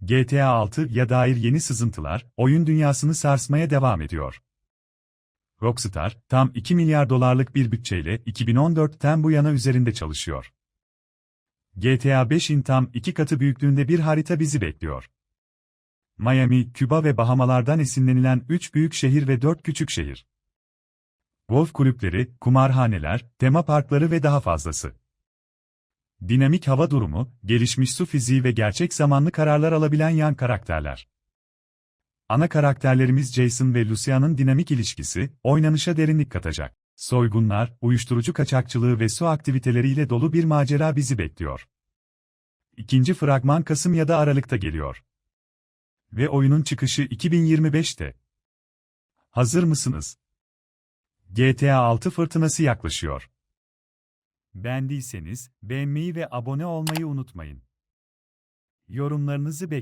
GTA 6'ya dair yeni sızıntılar, oyun dünyasını sarsmaya devam ediyor. Rockstar, tam 2 milyar dolarlık bir bütçeyle 2014'ten bu yana üzerinde çalışıyor. GTA 5'in tam iki katı büyüklüğünde bir harita bizi bekliyor. Miami, Küba ve Bahamalardan esinlenilen 3 büyük şehir ve 4 küçük şehir. Golf kulüpleri, kumarhaneler, tema parkları ve daha fazlası. Dinamik hava durumu, gelişmiş su fiziği ve gerçek zamanlı kararlar alabilen yan karakterler. Ana karakterlerimiz Jason ve Lucia'nın dinamik ilişkisi, oynanışa derinlik katacak. Soygunlar, uyuşturucu kaçakçılığı ve su aktiviteleriyle dolu bir macera bizi bekliyor. İkinci fragman Kasım ya da Aralık'ta geliyor. Ve oyunun çıkışı 2025'te. Hazır mısınız? GTA 6 fırtınası yaklaşıyor. Beğendiyseniz beğenmeyi ve abone olmayı unutmayın. Yorumlarınızı bekliyorum.